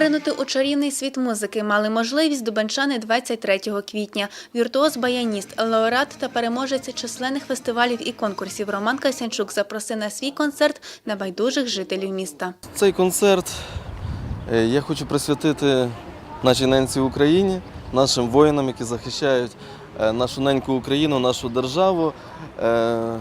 Поринути у чарівний світ музики мали можливість дубенчани 23 квітня. Віртуоз баяніст, лауреат та переможець численних фестивалів і конкурсів Роман Касянчук запросив на свій концерт небайдужих жителів міста. Цей концерт е, я хочу присвятити нашій ненці Україні, нашим воїнам, які захищають е, нашу неньку Україну, нашу державу. Е,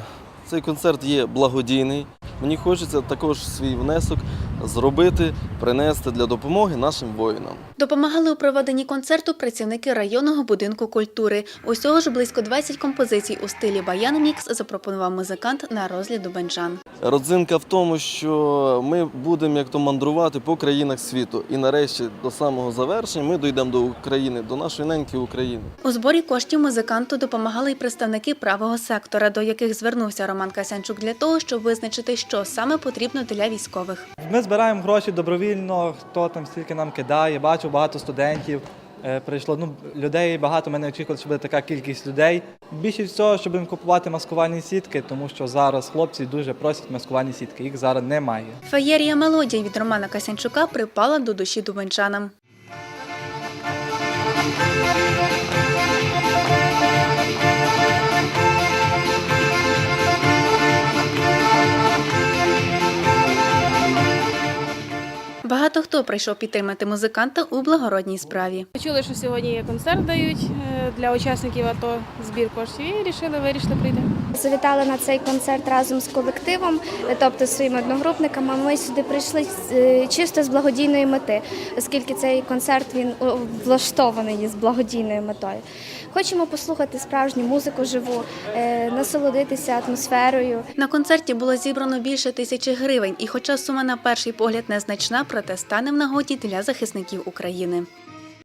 Цей концерт є благодійний. Мені хочеться також свій внесок зробити, принести для допомоги нашим воїнам. Допомагали у проведенні концерту працівники районного будинку культури. Усього ж близько 20 композицій у стилі баян мікс запропонував музикант на розгляд дубенчан. Родзинка в тому, що ми будемо як то мандрувати по країнах світу. І нарешті до самого завершення ми дійдемо до України, до нашої неньки України. У зборі коштів музиканту допомагали й представники правого сектора, до яких звернувся Роман Касянчук для того, щоб визначити, що саме потрібно для військових. Ми збираємо гроші добровільно, хто там стільки нам кидає. Бачу багато студентів. е, Прийшло ну людей багато. Ми не очікували, що буде така кількість людей. Більше всього, щоб їм купувати маскувальні сітки, тому що зараз хлопці дуже просять маскувальні сітки. Їх зараз немає. Феєрія мелодій від Романа Касянчука припала до душі дубенчанам. Багато хто прийшов підтримати музиканта у благородній справі. Почули, що сьогодні концерт дають е, для учасників АТО, збір коштів і вирішили, вирішили прийти. Завітали на цей концерт разом з колективом, тобто своїми одногрупниками. Ми сюди прийшли е, чисто з благодійної мети, оскільки цей концерт він влаштований з благодійною метою. Хочемо послухати справжню музику живу, е, насолодитися атмосферою. На концерті було зібрано більше тисячі гривень, і хоча сума на перший погляд незначна, проте стане в нагоді для захисників України.